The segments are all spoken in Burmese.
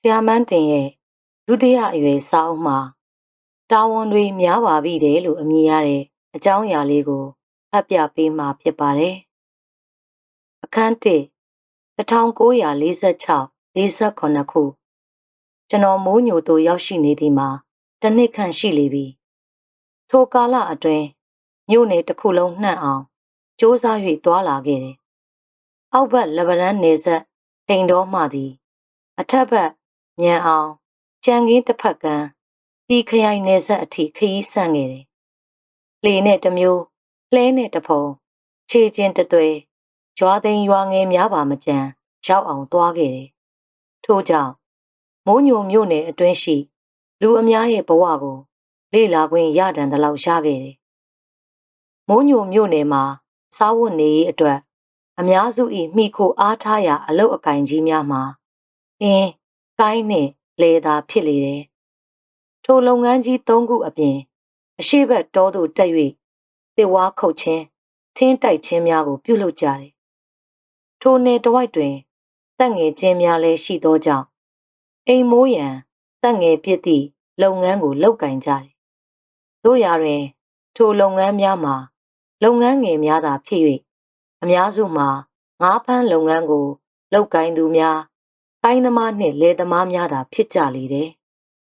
ဆရာမန်းတင်ရဲ့ဒုတိယအရွယ်စာအုပ်မှာတာဝန်တွေများပါပြီတယ်လို့အမည်ရတဲ့အကြောင်းအရာလေးကိုဖတ်ပြပေးမှာဖြစ်ပါတယ်။အခန်း1 1946 48ခုကျွန်တော်မိုးညိုတို့ရောက်ရှိနေသည်မှာတစ်နှစ်ခန့်ရှိလေပြီ။ထိုကာလအတွင်းမြို့နယ်တစ်ခုလုံးနှံ့အောင်စ조사၍တွာလာခဲ့တယ်။အောက်ဘက်လက်ဗရန်နေဆက်တိန်တော်မှသည်အထက်ဘက် မြန်အောင်ကြံကင်းတစ်ဖက်ကန်းပြီးခရိုင်နေဆက်အထိခရီးဆန့်ခဲ့တယ်။လေနဲ့တစ်မျိုးလှဲနဲ့တစ်ဖုံခြေချင်းတသွဲရွာသိမ်းရွာငယ်များပါမကြံရောက်အောင်သွားခဲ့တယ်။ထို့ကြောင့်မိုးညိုမြို့နယ်အတွင်းရှိ လူအများရဲ့ဘဝကို လေ့လာခွင့်ရတန်သလောက်ရှားခဲ့တယ်။မိုးညိုမြို့နယ်မှာစားဝတ်နေရေးအတွက် အများစု၏မိခိုအားထားရာအလုတ်အကင်ကြီးများမှာအင်း ကိုင်းနှင့်လေသာဖြစ်လေတယ်။ထိုလုပ်ငန်းကြီး၃ခုအပြင် အရှိဘက်တောသို့တက်၍တစ်ဝါခုတ်ခြင်းထင်းတိုက်ခြင်းများကို ပြုလုပ်ကြတယ်။ထိုနယ်တဝိုက်တွင်တက်ငယ်ခြင်းများလည်းရှိသောကြောင့်အိမ်မိုးရန်တက်ငယ်ပြစ်သည့်လုပ်ငန်းကိုလုပ်ကင်ကြတယ်။တို့ရာတွင် ထိုလုပ်ငန်းများမှာ လုပ်ငန်းငယ်များသာဖြစ်၍အများစုမှာငါးဖမ်းလုပ်ငန်းကိုလုပ်ကိုင်သူများ ပိုင်းသမားနှင့်လယ်သမားများသာဖြစ်ကြလေတယ်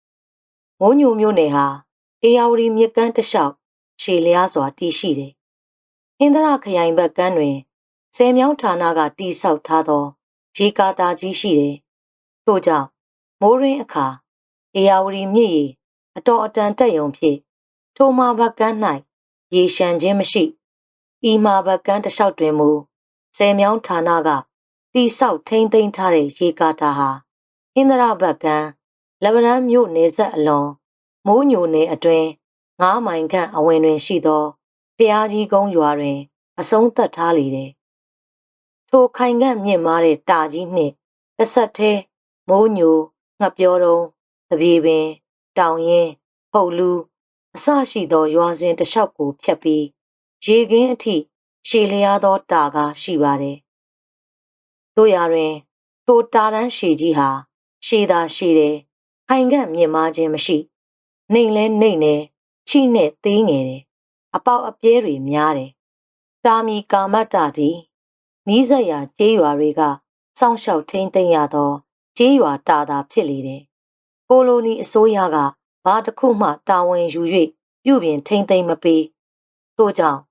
။မိုးညိုမျိုးနယ်ဟာအေယာဝတီမြစ်ကမ်းတစ်လျှောက်ရှည်လျားစွာတည်ရှိတယ်။ဟင်္ဒရာခရိုင်ဘက်ကမ်းတွင်ဆယ်မြောင်းဌာနကတိဆောက်ထားသောရေကာတာကြီးရှိတယ်။ထို့ကြောင့်မိုးရင်းအခါအေယာဝတီမြစ်ရေအတော်အတန်တက်ယုံဖြင့်ထိုမာဘက်ကမ်း၌ရေရှမ်းခြင်းမရှိ။ဤမာဘက်ကမ်းတစ်လျှောက်တွင်မူဆယ်မြောင်းဌာနက တိဆောက်ထိမ့်သိမ်းထားတဲ့ရေကာတာဟာဟင်္ဒရာဘက်ကမ်းလက်ဗရန်မြို့နယ်ဆက်အလွန်မိုးညိုနယ်အတွင်းငားမိုင်ခန့်အဝင်တွင်ရှိသောဖျားကြီးကုန်းရွာတွင် အဆုံးသတ်ထားလေတယ်။ထိုခိုင်ခန့်မြင့်မားတဲ့တာကြီးနှင့်တစ်ဆက်သေးမိုးညိုငှပြောတုံးတပြေပင် တောင်ရင်ဖုတ်လူအစရှိသောရွာစဉ်တစ်လျှောက်ကိုဖြတ်ပြီးရေကင်းအထိရှည်လျားသောတာကားရှိပါတယ်။ တို့ရာတွင်ထိုတာတန်းရှည်ကြီးဟာရှည်သာရှည်တယ်ခိုင်ခန့်မြင့်မားခြင်းမရှိနှိမ်လဲနှိမ်နေချိနဲ့သေးငယ်တယ်အပေါက်အပြဲတွေများတယ်တာမီကာမတ္တတီနီးစပ်ရာကျေးရွာတွေကစောင့်ရှောက်ထိန်းသိမ်းရသောကျေးရွာတာတာဖြစ်လေတယ်ကိုလိုနီအစိုးရကဘာတစ်ခုမှတာဝန်ယူ၍ပြုပြင်ထိန်းသိမ်းမပေးထို့ကြောင့်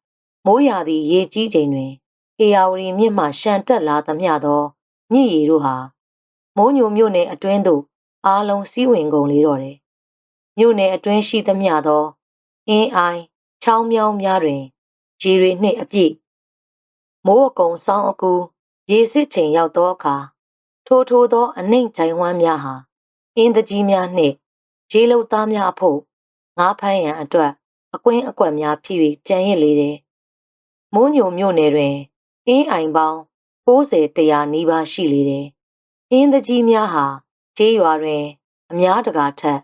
မိုးရာသီရေကြီးချိန်တွင် အေယာဝတီမြစ်မှရှန်တက်လာသမျှသောမြစ်ရည်တို့ဟာမိုးညိုမြို့နယ်အတွင်းသို့အားလုံးစီးဝင်ကုန်လေတော့တယ်မြို့နယ်အတွင်းရှိသမျှသောအင်းအိုင်ချောင်းမြောင်းများတွင်ရေတွေနှင့်အပြည့်မိုးအကုံဆောင်းအကူရေစစ်ချိန်ရောက်သောအခါထိုထိုသောအနှိမ့်ကြိုင်ဝမ်းများဟာအင်းတကြီးများနှင့်ရေလုတ်သားများအဖို့ငါးဖမ်းရန်အတွက်အကွင်းအကွက်များဖြစ်၍ကြံရစ်လေတယ်။မိုးညိုမြို့နယ်တွင် အင်းအိုင်ပေါင်း60တရာနီးပါးရှိလေတယ်။အင်းတကြီးများဟာခြေရွာတွင် အများတကာထက်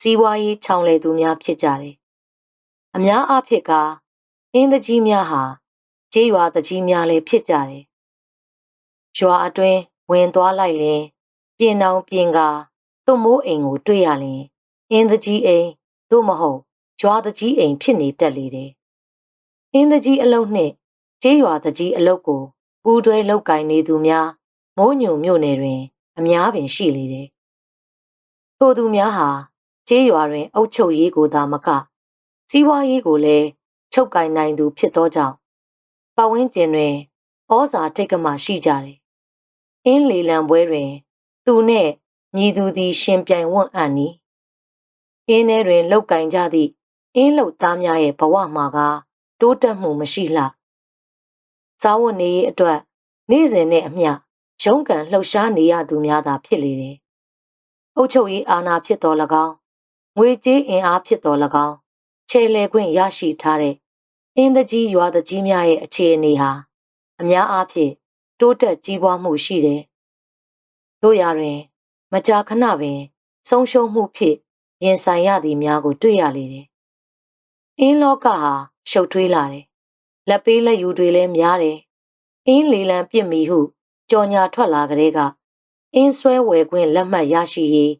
စီးပွားရေးချောင်လေသူများဖြစ်ကြတယ်။အများအားဖြင့်ကအင်းတကြီးများဟာခြေရွာတကြီးများလည်းဖြစ်ကြတယ်။ရွာအတွင်းဝင်သွားလိုက်ရင်ပြင်အောင်ပြင်ကာသူ့မိုးအိမ်ကိုတွေ့ရရင်အင်းတကြီးအိမ်သို့မဟုတ်ရွာတကြီးအိမ်ဖြစ်နေတတ်လေတယ်။အင်းတကြီးအလုံးနှင့် ကျေးရွာတကြီးအလုတ်ကိုပူးတွဲလောက်ကင်နေသူများမိုးညိုမြို့နယ်တွင် အများပင်ရှိလေတယ်။ထိုသူများဟာကျေးရွာတွင်အုပ်ချုပ်ရေးကိုသာမကစီးပွားရေးကိုလည်းချုပ်ကင်နိုင်သူဖြစ်သောကြောင့်ပတ်ဝန်းကျင်တွင်ဩဇာတိတ်ကမှရှိကြတယ်။အင်းလီလံပွဲတွင် သူနှင့်မြည်သူသည် ရှင်ပြိုင်ဝံ့အံ့နီ။အင်းထဲတွင်လောက်ကင်ကြသည့်အင်းလုတ်သားများရဲ့ဘဝမှာကတိုးတက်မှုမရှိလှ။ စားဝတ်နေရေးအတွက်နေ့စဉ်နဲ့အမျှရုန်းကန်လှုပ်ရှားနေရသူများသာဖြစ်လေတယ်။အုပ်ချုပ်ရေးအာဏာဖြစ်တော်၎င်းငွေကြေးအင်အားဖြစ်တော်၎င်းခြေလဲခွင့်ရရှိထားတဲ့အင်းတကြီးရွာတကြီးများရဲ့အခြေအနေဟာအများအားဖြင့်တိုးတက်ကြီးပွားမှုရှိတယ်။တို့ရာတွင် မကြာခဏပင် ဆုံးရှုံးမှုဖြင့်ရင်ဆိုင်ရသည်များကိုတွေ့ရလေတယ်။အင်းလောကဟာရှုပ်ထွေးလာတယ်။ လက်ပေးလက်ယူတွေလည်းများတယ်။အင်းလေလံပြစ်မီဟုကြော်ညာထွက်လာကြတဲ့ကအင်းဆွဲဝယ်ခွင့်လက်မှတ်ရရှိရေး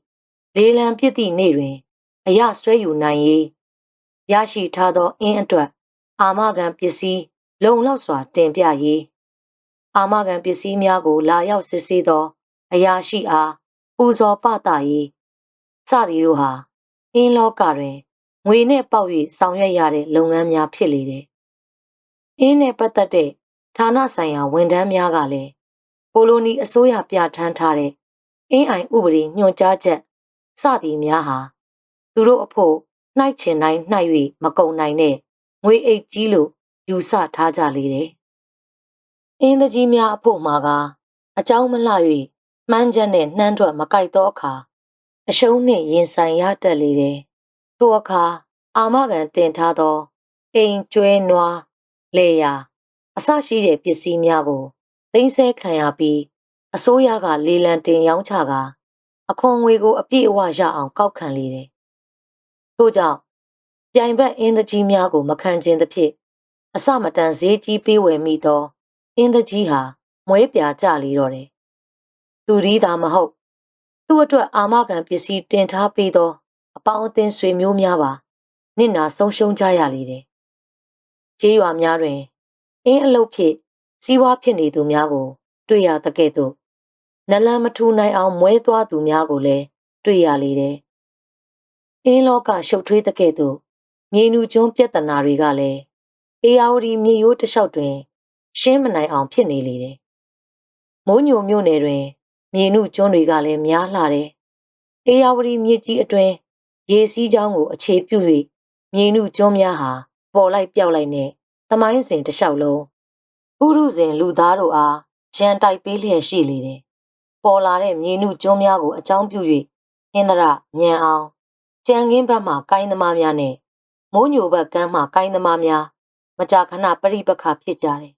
လေးလံပြစ်သည့်နေ့တွင် အရဆွဲယူနိုင်ရေးရရှိထားသောအင်းအတွက် အာမခံပစ္စည်းလုံလောက်စွာတင်ပြရေးအာမခံပစ္စည်းများကို လာရောက်စစ်ဆေးသော အရာရှိအားပူဇော်ပသရေးစသည်တို့ဟာအင်းလောကတွင်ငွေနဲ့ပေါက်၍ဆောင်ရွက်ရတဲ့လုပ်ငန်းများဖြစ်လေတယ်။ အင်းနဲ့ပတ်သက်တဲ့ဌာနဆိုင်ရာဝန်ထမ်းများကလည်းကိုလိုနီအစိုးရပြဋ္ဌာန်းထားတဲ့အင်းအိုင်ဥပဒေညွှန်ကြားချက်စသည်များဟာသူတို့အဖို့နှိုက်ချင်တိုင်းနှိုက်၍မကုံနိုင်တဲ့ငွေအိတ်ကြီးလို့ယူဆထားကြလေတယ်။အင်းတကြီးများအဖို့မှာကအကြောင်းမလှ၍မှန်းချက်နဲ့နှမ်းထွက်မကြိုက်သောအခါအရှုံးနှင့်ရင်ဆိုင်ရတတ်လေတယ်။ထိုအခါအာမခံတင်ထားသောအိမ်ကျွဲနွား လေယာအစရှိတဲ့ပစ္စည်းများကိုသိမ်းဆည်းခံရပြီးအစိုးရကလေလံတင်ရောင်းချကအခွန်ငွေကိုအပြည့်အဝရအောင်ကောက်ခံလေတယ်။ထို့ကြောင့်ပြိုင်ဘက်အင်းတကြီးများကိုမခံခြင်းသဖြင့်အစမတန်ဈေးကြီးပေးဝယ်မိသောအင်းတကြီးဟာမွဲပြာကျလေတော့တယ်။သူဒီသာမဟုတ် သူ့အတွက်အာမခံပစ္စည်းတင်ထားပေးသော အပေါင်းအသင်းဆွေမျိုးများပါနစ်နာဆုံးရှုံးကြရလေတယ်။ ကျေးရွာများတွင်အင်းအလုတ်ဖြစ်စီးပွားဖြစ်နေသူများကို တွေ့ရသကဲ့သို့နလန်မထူနိုင်အောင်မွဲသွားသူများကိုလည်းတွေ့ရလေတယ်။အင်းလောကရှုပ်ထွေးသကဲ့သို့မြေနူကျွန်းပြဿနာတွေကလည်းအေယာဝတီမြေရိုးတစ်လျှောက်တွင် ရှင်းမနိုင်အောင်ဖြစ်နေလေတယ်။မိုးညိုမြို့နယ်တွင် မြေနုကျွန်းတွေကလည်းများလှတယ်။အေယာဝတီမြစ်ကြီးအတွင်းရေစီးကြောင်းကိုအခြေပြု၍မြေနုကျွန်းများဟာ ပေါ်လိုက်ပြောက်လိုက်နဲ့သမိုင်းစဉ်တစ်လျှောက်လုံးပုရုဇဉ်လူသားတို့အားရန်တိုက်ပေးလျက်ရှိလေတယ်။ပေါ်လာတဲ့မြေနုကျွန်းများကိုအကြောင်းပြု၍ဟင်္ဒရညံအောင်ကြံကင်းဘက်မှကိုင်းသမားများနဲ့မိုးညိုဘက်ကမ်းမှကိုင်းသမားများမကြာခဏပရိပခဖြစ်ကြတယ်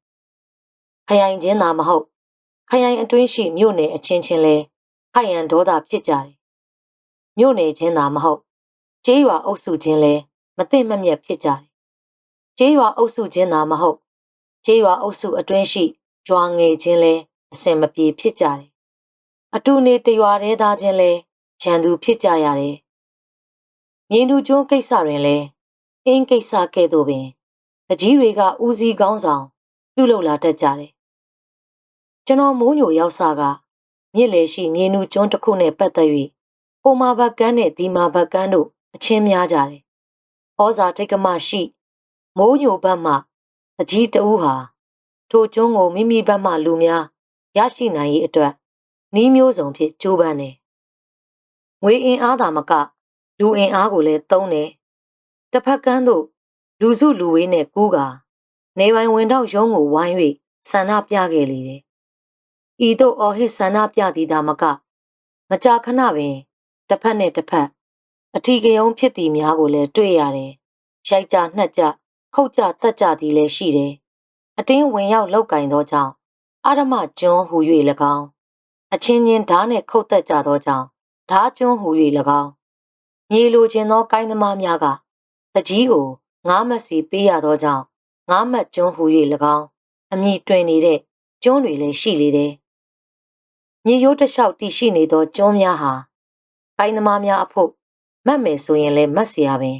။ခရိုင်ချင်းသာမဟုတ်ခရိုင်အတွင်းရှိမြို့နယ်အချင်းချင်းလဲခိုင်ရန်ဒေါသဖြစ်ကြတယ်။မြို့နယ်ချင်းသာမဟုတ်ကျေးရွာအုပ်စုချင်းလဲမသိမမြတ်ဖြစ်ကြတယ်။ ကျေးရွာအုပ်စုချင်းသာမဟုတ်ကျေးရွာအုပ်စုအတွင်းရှိရွာငယ်ချင်းလဲအစင်မပြေဖြစ်ကြတယ်။အတူနေတရွာတဲသားချင်းလဲရန်သူဖြစ်ကြရတယ်။မြင်းသူကျွန်းကိစ္စတွင်လဲအင်းကိစ္စကဲ့သို့ပင်တကြီးတွေကဦးစီးကောင်းဆောင်ပြုလုပ်လာတတ်ကြတယ်။ကျွန်တော်မိုးညိုရောက်စားကမြစ်လေရှိမြေနူကျွန်းတစ်ခုနဲ့ပတ်သက်၍ပိုမာဘတ်ကန်းနဲ့ဒီမာဘတ်ကန်းတို့အချင်းများကြတယ်။ဩဇာတိတ်ကမရှိ မိုးညိုဘက်မှအကြီးတဦးဟာထိုကျွန်းကိုမိမိဘက်မှလူများရရှိနိုင်ရေးအတွက်နှီးမျိုးစုံဖြင့်ကြိုးပမ်းတယ်။ငွေအင်အားသာမက လူအင်အားကိုလည်းသုံးတယ်။တစ်ဖက်ကန်းသို့လူစုလူဝေးနဲ့ကူးကာနေပိုင်ဝင်တော့ရုံးကိုဝိုင်း၍ဆန္ဒပြခဲ့လေတယ်။ဤသို့အော်ဟစ်ဆန္ဒပြသည်သာမက မကြာခဏပင်တစ်ဖက်နဲ့တစ်ဖက်အထီးကယုံဖြစ်သည်များကိုလည်းတွေ့ရတယ်။ရိုက်ကြနှက်ကြ ခုတ်ကြတက်ကြသည်လည်းရှိတယ်။အတင်းဝင်ရောက်လောက်ကင်သောကြောင့်အာရမကျွန်းဟူ၍၎င်းအချင်းချင်းဓားနှင့်ခုတ်တက်ကြသောကြောင့်ဓားကျွန်းဟူ၍၎င်းမြေလိုခြင်းသောကိုင်းသမားများကတကြီးကိုငားမက်စီပေးရသောကြောင့်ငားမက်ကျွန်းဟူ၍၎င်းအမိတွင်နေတဲ့ကျွန်းတွေလည်းရှိလေတယ်။မြေရိုးတစ်လျှောက်တည်ရှိနေသောကျွန်းများဟာကိုင်းသမားများအဖို့မတ်မယ်ဆိုရင်လည်းမတ်เสียပင်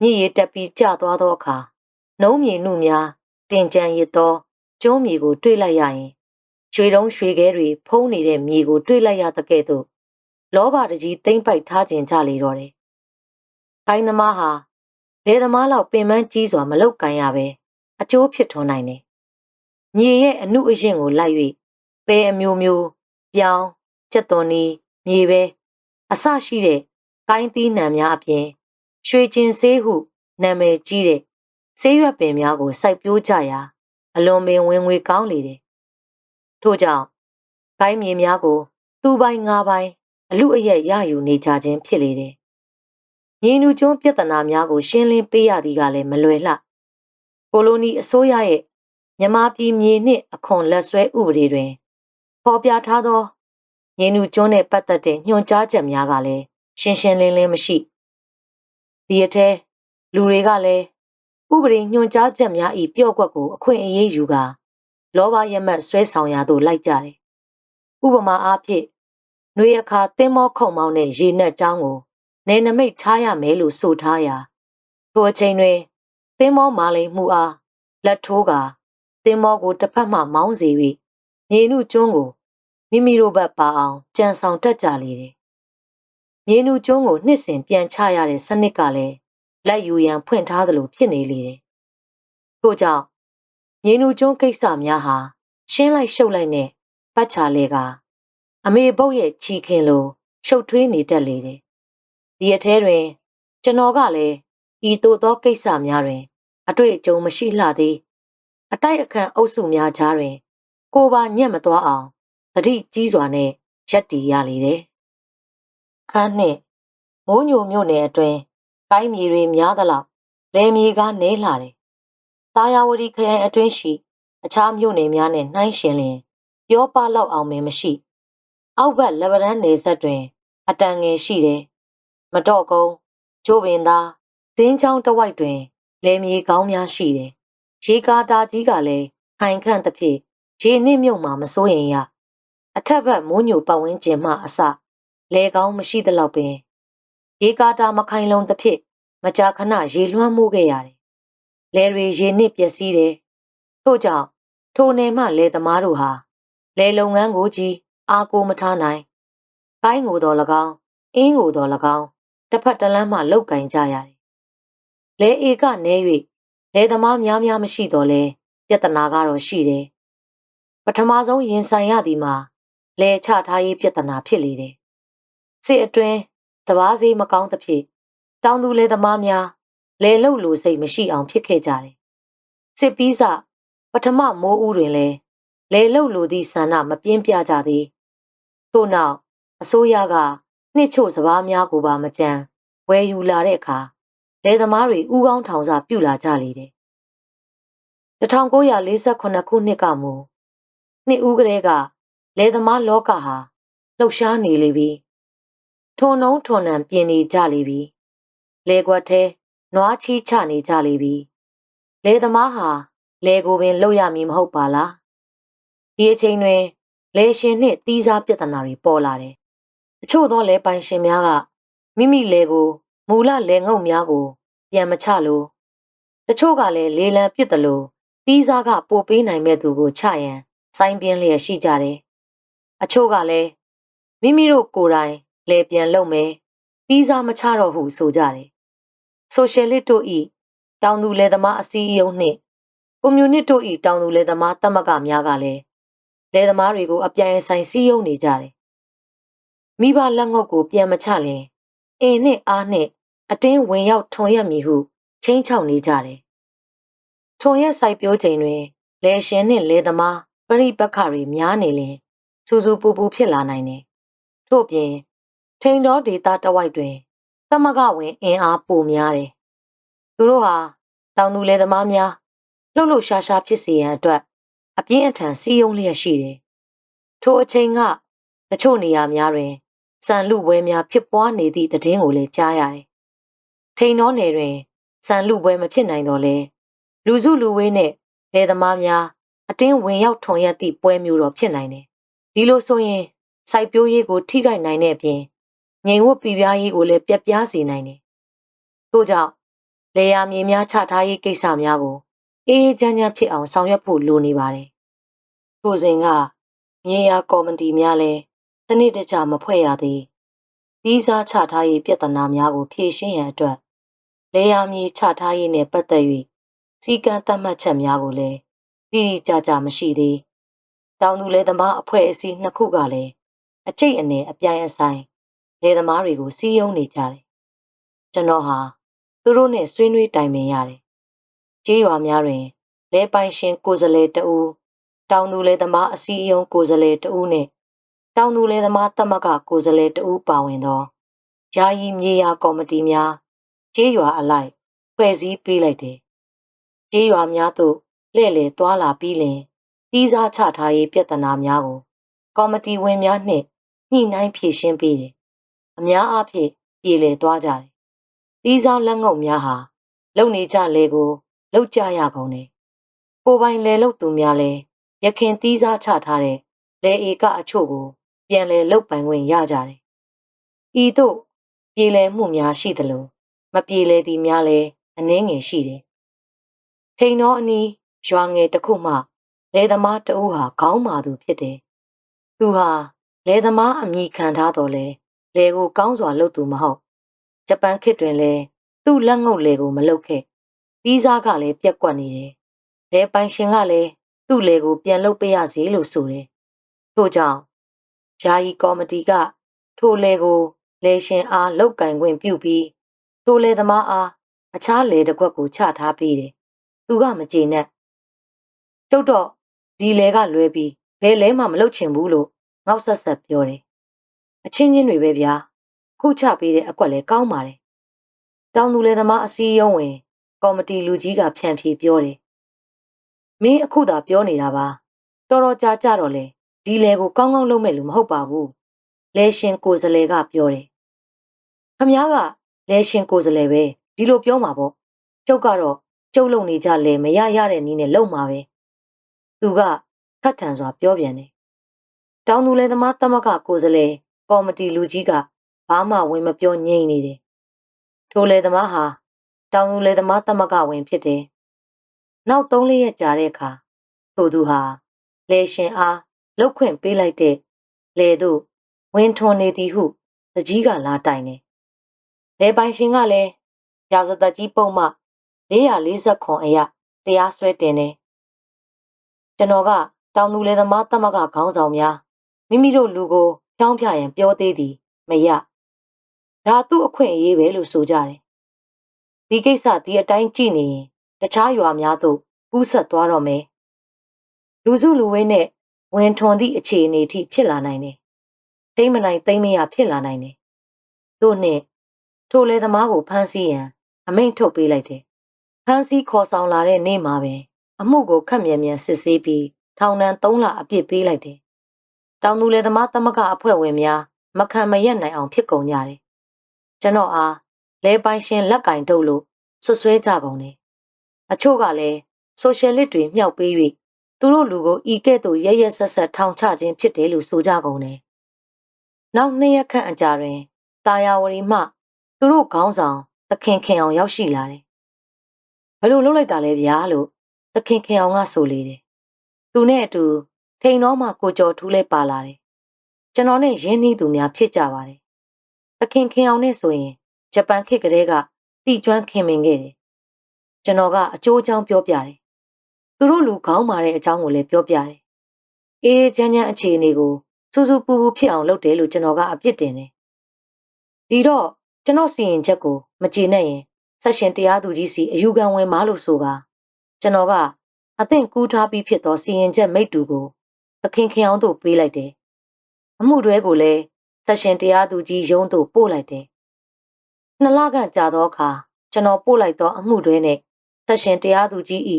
မြည်ရတက်ပြီးကျသွားသောအခါနှုံးမြေနှုများတင်ကြံရစ်သောကျုံးမြေကိုတွေ့လိုက်ရရင်ရွှေတုံးရွှေခဲတွေဖုံးနေတဲ့မြေကိုတွေ့လိုက်ရတဲ့ကဲ့သို့လောဘတကြီးတိမ့်ပိုက်ထားခြင်းကြလေတော့တယ်။ခိုင်းသမားဟာလယ်သမားလောက်ပင်ပန်းကြီးစွာမလုတ်ကန်ရပဲအကျိုးဖြစ်ထွန်းနိုင်တယ်။မြေရဲ့အနုအရင်ကိုလိုက်၍ပဲအမျိုးမျိုးပြောင်းချက်သွန်နီမြေပဲအဆရှိတဲ့ကိုင်းသီးနှံများအပြင် ရွှေကျင်ဆေးဟုနာမည်ကြီးတဲ့ဆေးရွက်ပင်များကိုစိုက်ပျိုးကြရာအလွန်ပင်ဝင်ငွေကောင်းလေတယ်။ထို့ကြောင့်ကိုင်းမြေများကို သူ့ပိုင်းငါးပိုင်းအလူအယက်ရယူနေကြခြင်းဖြစ်လေတယ်။ညီနူကျွန်းပြဿနာများကို ရှင်းလင်းပေးရသည်ကလည်းမလွယ်လှ။ကိုလိုနီအစိုးရရဲ့မြမပြည်မြေနှင့်အခွန်လက်ဆွဲဥပဒေတွင်ဖော်ပြထားသောညီနူကျွန်းနဲ့ပတ်သက်တဲ့ညွှန်ကြားချက်များကလည်းရှင်းရှင်းလင်းလင်းမရှိ။ ဒီအထဲလူတွေကလည်းဥပဒေညွှန်ကြားချက်များ၏ပြော့ကွက်ကိုအခွင့်အရေးယူကာလောဘရမတ်ဆွဲဆောင်ရာသို့လိုက်ကြတယ်။ဥပမာအားဖြင့်နှွေအခါသင်းမောခုံမောင်းတဲ့ရေနက်ချောင်းကိုနေနမိတ်ထားရမယ်လို့ဆိုထားရာထိုအချိန်တွင်သင်းမောမာလိန်မှုအားလက်ထိုးကာသင်းမောကိုတစ်ဖက်မှမောင်းစေ၍မြေနုကျွန်းကိုမိမိတို့ဘက်ပါအောင်ကြံဆောင်တက်ကြလေတယ်။ မြေနုကျွန်းကိုနှစ်စဉ်ပြန်ချရတဲ့စနစ်ကလည်းလက်ယူရန်ဖွင့်ထားသလိုဖြစ်နေလေတယ်။ထို့ကြောင့်မြေနုကျွန်းကိစ္စများဟာရှင်းလိုက်ရှုပ်လိုက်နဲ့ပတ်ချလဲကအမေပုတ်ရဲ့ချီခင်လိုရှုပ်ထွေးနေတတ်လေတယ်။ဒီအထဲတွင် ကျွန်တော်ကလည်းဤသို့သောကိစ္စများတွင် အတွေ့အကြုံမရှိလှသေးအတိုက်အခံအုပ်စုများကြားတွင် ကိုပါညက်မသွားအောင်သတိကြီးစွာနဲ့ရက်တီရလေတယ်။ ခန်းနှင့်မိုးညိုမြို့နယ်အတွင်းကိုင်းမြေတွေများသလောက်လယ်မြေကနေလှတယ်။တာယာဝတီခရိုင်အတွင်းရှိ အခြားမြို့နယ်များနဲ့နှိုင်းယှဉ်လျင်ပြောပလောက်အောင်မမရှိ။အောက်ဘက်လက်ဗရန်နယ်ဆက်တွင် အတန်ငယ်ရှိတယ်။မတော့ကုန်းကျိုးပင်သားသင်းချောင်းတစ်ဝိုက်တွင်လယ်မြေကောင်းများရှိတယ်။ရေကာတာကြီးကလည်းခိုင်ခန့်သဖြင့်ရေနစ်မြုပ်မှာမစိုးရင်ရအထက်ဘက်မိုးညိုပတ်ဝန်းကျင်မှအစ လဲကောင်းမရှိသလောက်ပင်ရေကာတာမခိုင်လုံသဖြင့်မကြာခဏရေလွှမ်းမိုးခဲ့ရတယ်။လဲတွေရေနစ်ပျက်စီးတယ်။ထို့ကြောင့်ထိုနယ်မှလဲသမားတို့ဟာလဲလုပ်ငန်းကိုကြီးအားကိုမထားနိုင်။ကိုင်းကိုတော်၎င်းအင်းကိုတော်၎င်းတစ်ဖက်တစ်လမ်းမှလောက်ကင်ကြရတယ်။လဲဧကနေ၍လဲသမားများများမရှိတော့လဲပြဿနာကတော့ရှိတယ်။ပထမဆုံးရင်ဆိုင်ရသည်မှာလဲချထားရေးပြဿနာဖြစ်လေတယ်။ စစ်အတွင်းစဘာစေးမကောင်းသဖြင့်တောင်သူလဲသမားများလဲလုတ်လိုစိတ်မရှိအောင်ဖြစ်ခဲ့ကြတယ်။စစ်ပြီးစပထမမိုးဦးတွင်လဲလဲလုတ်လိုသည့်ဆန္ဒမပြင်းပြကြသည်။ထို့နောက်အစိုးရကနှစ်ချို့စဘာများကိုပါမကြမ်းဝယ်ယူလာတဲ့အခါလဲသမားတွေဥကောင်းထောင်စာပြုလာကြလေတယ်။1948ခုနှစ်ကမူနှစ်ဦးကလေးကလဲသမားလောကဟာလှုပ်ရှားနေလေပြီ။ ထုံနှုံးထုံနှံပြင်နေကြလေပြီ။လဲကွက်ထဲနွားချီချနေကြလေပြီ။လဲသမားဟာလဲကိုပင်လှုပ်ရမည်မဟုတ်ပါလား။ဒီအချိန်တွင်လဲရှင်နှင့်တီးစားပြဿနာတွေပေါ်လာတယ်။အချို့သောလဲပိုင်ရှင်များကမိမိလဲကိုမူလလဲငုံများကို ပြန်မချလို့တချို့ကလည်းလေလံပြစ်တယ်လို့တီးစားကပို့ပေးနိုင်မဲ့သူကိုချရန်စိုင်းပြင်းလျက်ရှိကြတယ်။အချို့ကလည်းမိမိတို့ကိုယ်တိုင် လဲပြန်လုပ်မယ်တီးစားမချတော့ဟုဆိုကြတယ်။ဆိုရှယ်လစ်တို့ဤတောင်သူလယ်သမားအစည်းအရုံးနှင့်ကွန်မြူနစ်တို့ဤတောင်သူလယ်သမားသမဂ္ဂများကလည်းလယ်သမားတွေကိုအပြိုင်ဆိုင်စည်းရုံးနေကြတယ်။မိဘလက်ငုပ်ကိုပြန်မချလင်အင်းနဲ့အားနဲ့အတင်းဝင်ရောက်ထွန်ရက်မည်ဟုချင်းချောက်နေကြတယ်။ထွန်ရက်ဆိုင်ပြိုးချိန်တွင်လယ်ရှင်နှင့်လယ်သမားပရိပက္ခတွေများနေလင်စူစူပူပူဖြစ်လာနိုင်တယ်။ထို့ပြင် ထိန်တော်ဒေတာတဝိုက်တွင်သမဂဝင်အင်အားပိုများတယ်။သူတို့ဟာတောင်သူလယ်သမားများလှုပ်လှုပ်ရှားရှားဖြစ်စေရန်အတွက်အပြင်းအထန်စီးယုံလျက်ရှိတယ်။ထိုအချိန်ကတချို့နေရာများတွင်စံလူပွဲများဖြစ်ပွားနေသည့်သတင်းကိုလည်းကြားရတယ်။ထိန်တော်နယ်တွင်စံလူပွဲမဖြစ်နိုင်တော့လဲလူစုလူဝေးနဲ့လယ်သမားများအတင်းဝင်ရောက်ထွန်ရက်သည့်ပွဲမျိုးတော့ဖြစ်နိုင်တယ်။ဒီလိုဆိုရင်စိုက်ပျိုးရေးကိုထိခိုက်နိုင်တဲ့အပြင် ငြိမ်ဝတ်ပြပြားရေးကိုလည်းပြက်ပြားစေနိုင်တယ်။ထို့ကြောင့်လေယာမြေများချထားရေးကိစ္စများကိုအေးအေးချမ်းချမ်းဖြစ်အောင်ဆောင်ရွက်ဖို့လိုနေပါတယ်။ထိုစဉ်ကမြေယာကော်မတီများလည်းစနစ်တကျမဖွဲ့ရသေး။သီးစားချထားရေးပြဿနာများကိုဖြေရှင်းရန်အတွက်လေယာမြေချထားရေးနဲ့ပတ်သက်၍စီကံသတ်မှတ်ချက်များကိုလည်းတိတိကျကျမရှိသေး။တောင်သူလယ်သမားအဖွဲ့အစည်းနှစ်ခုကလည်းအကျိတ်အနေအပြိုင်အဆိုင် လယ်သမားတွေကိုစီးယုံနေကြတယ်။ကျွန်တော်ဟာသူတို့နဲ့ဆွေးနွေးတိုင်ပင်ရတယ်။ကြေးရွာများတွင်လဲပိုင်ရှင်ကိုယ်စားလှယ်တဦးတောင်သူလယ်သမားအစည်းအရုံးကိုယ်စားလှယ်တဦးနဲ့တောင်သူလယ်သမားသမဂ္ဂကိုယ်စားလှယ်တဦးပါဝင်သောယာယီမြေယာကော်မတီများကြေးရွာအလိုက်ဖွဲ့စည်းပေးလိုက်တယ်။ကြေးရွာများသို့လှည့်လည်သွားလာပြီးလင်တီးစားချထားရေးပြဿနာများကိုကော်မတီဝင်များနှင့်ညှိနှိုင်းဖြေရှင်းပေးတယ်။ အများအားဖြင့်ပြည်လည်သွားကြတယ်။တီးစားလက်ငုပ်များဟာလုံနေကြလေကိုလှုပ်ကြရကုန်တယ်။ကိုပိုင်လေလုတ်သူများလည်းရခင်တီးစားချထားတဲ့လေဧကအချို့ကို ပြပြန်လဲလုတ်ပိုင်ခွင့်ရကြတယ်။ဤသို့ပြေလည်မှုများရှိသလိုမပြေလည်သည်များလည်းအနှင်းငယ်ရှိတယ်။ထိန်တော်အနီးရွာငယ်တစ်ခုမှလယ်သမားတဦးဟာခေါင်းမာသူဖြစ်တယ်။သူဟာလယ်သမားအမိခံထားတော်လဲ လယ်ကိုကောင်းစွာလုပ်သူမဟုတ်။ဂျပန်ခေတ်တွင်လည်းသူ့လက်ငုပ်လယ်ကိုမလုပ်ခဲ့။သီးစားကလည်းပြက်ကွက်နေတယ်။လယ်ပိုင်ရှင်ကလည်းသူ့လယ်ကိုပြန်လုပ်ပေးရစေလို့ဆိုတယ်။ထို့ကြောင့်ဂျာယီကော်မတီကထိုလယ်ကိုလယ်ရှင်အားလောက်ကင်ခွင့်ပြုပြီးထိုလယ်သမားအားအခြားလယ်တစ်ခွက်ကိုချထားပေးတယ်။သူကမကြေနဲ့။ကျုပ်တော့ဒီလယ်ကလွဲပြီးဘယ်လဲမှမလုပ်ချင်ဘူးလို့ငေါက်ဆက်ဆက်ပြောတယ်။ အချင်းချင်းတွေပဲဗျာ။ခုချပေးတဲ့အကွက်လည်းကောင်းပါတယ်။တောင်သူလယ်သမားအစည်းအရုံးဝင်ကော်မတီလူကြီးကဖြန့်ဖြေပြောတယ်။မင်းအခုသာပြောနေတာပါ။တော်တော်ကြာကြတော့လေဒီလယ်ကိုကောင်းကောင်းလုပ်မဲ့လူမဟုတ်ပါဘူး။လဲရှင်ကိုယ်စလဲကပြောတယ်။ခမ ्या ကလဲရှင်ကိုယ်စလဲပဲဒီလိုပြောမှာပေါ့။ကျုပ်ကတော့ကျုပ်လုံနေကြလဲမရရတဲ့နည်းနဲ့လုံမှာပဲ။သူကခတ်ထန်စွာပြောပြန်တယ်။တောင်သူလယ်သမားသမဂကိုယ်စလဲ ကော်မတီလူကြီးကဘာမှဝင်မပြောငြိမ့်နေတယ်။ထိုလယ်သမားဟာတောင်သူလယ်သမားသမဂဝင်ဖြစ်တယ်။နောက်၃လရက်ကြာတဲ့အခါထိုသူဟာလေရှင်အားလှုပ်ခွင့်ပေးလိုက်တဲ့လေတို့ဝင်ထွန်နေသည်ဟုတကြီးကလာတိုင်တယ်။လေပိုင်ရှင်ကလည်းရာဇသက်ကြီးပုံမှ440ခွန်အရတရားစွဲတင်တယ်။ကျွန်တော်ကတောင်သူလယ်သမားသမဂခေါင်းဆောင်များမိမိတို့လူကို ဖြောင်းဖြရန်ပြောသေးသည် မရ။ဒါသူ့အခွင့်အရေးပဲလို့ဆိုကြတယ်။ဒီကိစ္စဒီအတိုင်းကြည့်နေရင်တခြားရွာများသို့ကူးဆက်သွားတော့မယ်။လူစုလူဝေးနဲ့ဝင်ထွန်သည့်အခြေအနေထိဖြစ်လာနိုင်တယ်။သိမ့်မနိုင်သိမ့်မရဖြစ်လာနိုင်တယ်။တို့နဲ့ထိုလေသမားကိုဖမ်းဆီးရန်အမိန့်ထုတ်ပေးလိုက်တယ်။ဖမ်းဆီးခေါ်ဆောင်လာတဲ့နေ့မှာပဲအမှုကိုခက်မြန်မြန်စစ်ဆေးပြီးထောင်ဒဏ်3လအပြစ်ပေးလိုက်တယ်။ တောင်သူလေသမားသမဂအဖွဲ့ဝင်များမခံမရက်နိုင်အောင်ဖြစ်ကုန်ကြတယ်။ကျွန်တော်အားလဲပိုင်ရှင်လက်ကင်တုပ်လို့ဆွဆွဲကြကုန်တယ်။အချို့ကလည်းဆိုရှယ်လစ်တွေမြှောက်ပေး၍သူတို့လူကိုဤကဲ့သို့ရရဆက်ဆက်ထောင်ချခြင်းဖြစ်တယ်လို့ဆိုကြကုန်တယ်။နောက်နှစ်ရက်ခန့်အကြာတွင်တာယာဝရီမှသူတို့ခေါင်းဆောင်သခင်ခင်အောင်ရောက်ရှိလာတယ်။ဘယ်လိုလုပ်လိုက်တာလဲဗျာလို့သခင်ခင်အောင်ကဆိုလေတယ်။သူနဲ့အတူ ထိန်တော်မှကိုကျော်ထူးလဲပါလာတယ်။ကျွန်တော်နဲ့ရင်းနှီးသူများဖြစ်ကြပါတယ်။သခင်ခင်အောင်နဲ့ဆိုရင်ဂျပန်ခေတ်ကလေးကတီကျွမ်းခင်မင်ခဲ့တယ်။ကျွန်တော်ကအကျိုးအကြောင်းပြောပြတယ်။သူတို့လူခေါင်းမာတဲ့အကြောင်းကိုလည်းပြောပြတယ်။အေးချမ်းချမ်းအခြေအနေကိုစူးစူးပူပူဖြစ်အောင်လုပ်တယ်လို့ကျွန်တော်ကအပြစ်တင်တယ်။ဒီတော့ကျွန်တော်စီရင်ချက်ကိုမကျေနပ်ရင်ဆက်ရှင်တရားသူကြီးစီအယူခံဝင်မလို့ဆိုကကျွန်တော်ကအသင့်ကူးထားပြီးဖြစ်သောစီရင်ချက်မိတ္တူကို သခင်ခင်အောင်တို့ပေးလိုက်တယ်။အမှုတွဲကိုလည်းဆက်ရှင်တရားသူကြီးရုံးသို့ပို့လိုက်တယ်။နှစ်လခန့်ကြာသောအခါကျွန်တော်ပို့လိုက်သောအမှုတွဲနဲ့ဆက်ရှင်တရားသူကြီးဤ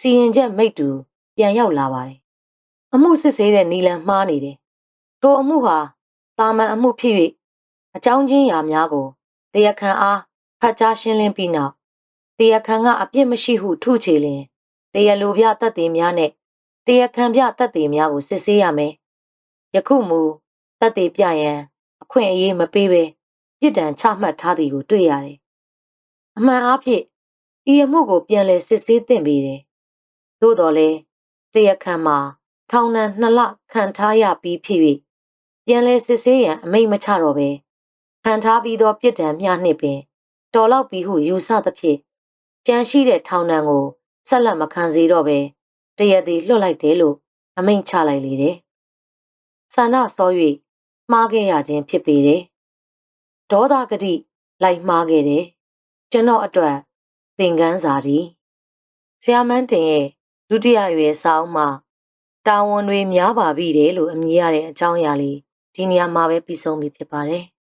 စီရင်ချက်မိတ္တူပြန်ရောက်လာပါတယ်။အမှုစစ်ဆေးတဲ့နီလန်မှားနေတယ်။ထိုအမှုဟာတာမန်အမှုဖြစ်၍အကြောင်းချင်းရာများကိုတရားခံအားဖတ်ကြားရှင်းလင်းပြီးနောက်တရားခံကအပြစ်မရှိဟုထုချေလျင်တရားလိုပြတပ်သေးများနဲ့ တရားခံပြတပ်သေးများကိုစစ်ဆေးရမယ်။ယခုမူတပ်သေးပြရန်အခွင့်အရေးမပေးဘဲပြစ်ဒဏ်ချမှတ်ထားသည်ကိုတွေ့ရတယ်။အမှန်အားဖြင့်ဤအမှုကိုပြန်လည်စစ်ဆေးသင့်ပေတယ်။သို့တော်လည်းတရားခံမှာထောင်ဒဏ်နှစ်လခံထားရပြီးဖြစ်၍ပြန်လည်စစ်ဆေးရန်အမိန့်မချတော့ဘဲခံထားပြီးသောပြစ်ဒဏ်မျှနှင့်ပင်တော်လောက်ပြီးဟုယူဆသဖြင့်ကြံရှိတဲ့ထောင်ဒဏ်ကိုဆက်လက်မခံစေတော့ပဲ တရက်သေးလွှတ်လိုက်တယ်လို့အမိန့်ချလိုက်လေတယ်။ဆန္ဒစော၍မှားခဲ့ရခြင်းဖြစ်ပေတယ်။ဒေါသဂတိလိုက်မှားခဲ့တယ်။ကျွန်တော်အတွက်သင်ခန်းစာဒီဆရာမန်းတင်ရဲ့ဒုတိယရွယ်စာအုပ်မှာတာဝန်တွေများပါပြီတယ်လို့အမည်ရတဲ့အကြောင်းအရာလေးဒီနေရာမှာပဲပြီးဆုံးပြီဖြစ်ပါတယ်။